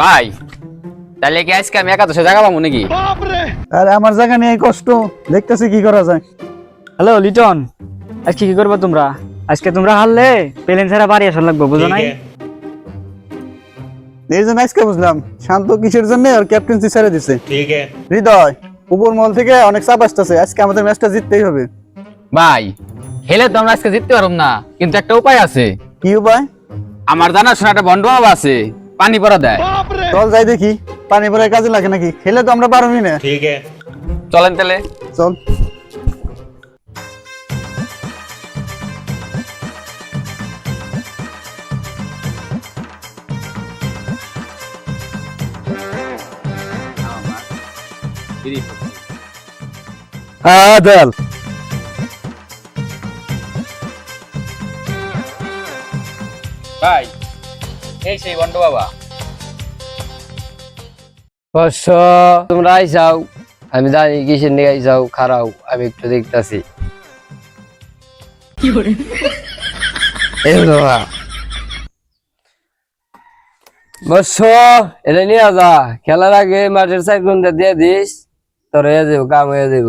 ভাই তাহলে কি আজকে আমি একাদশে জায়গা পাবো নাকি? আমার জায়গা নিয়ে কষ্ট। দেখতেছি কি করা যায়। হ্যালো লিটন আজকে কি তোমরা? আজকে তোমরা হারলে প্লেন ছাড়া বাড়ি আসার লাগবে বুঝো নাই? এই জন্য আজকে বুঝলাম শান্ত কিসের জন্য আর ক্যাপ্টেন্সি ছেড়ে দিছে। ঠিক হৃদয় উপর মল থেকে অনেক চাপ আসতেছে আজকে আমাদের ম্যাচটা জিততেই হবে। ভাই হেলে তো আমরা আজকে জিততে পারব না কিন্তু একটা উপায় আছে। কি উপায়? আমার জানা শোনা একটা বন্ধু আছে। পানি পড়া দেয়। চল যাই দেখি পানি পড়ার কাজে লাগে নাকি? খেলে তো আমরা পারবি না। ঠিক আছে। চলেন তাহলে। চল। হ্যাঁ, ভাই এই সেই বন্ড বাবা। তোমরা আইসাও আমি জানি কিসের নিয়ে আইসাও খারাও আমি একটু দেখতাছি। এটা নিয়ে যা। খেলার আগে মাঠের সাইড দিয়ে দিস তোর হয়ে যাব কাম হয়ে যাব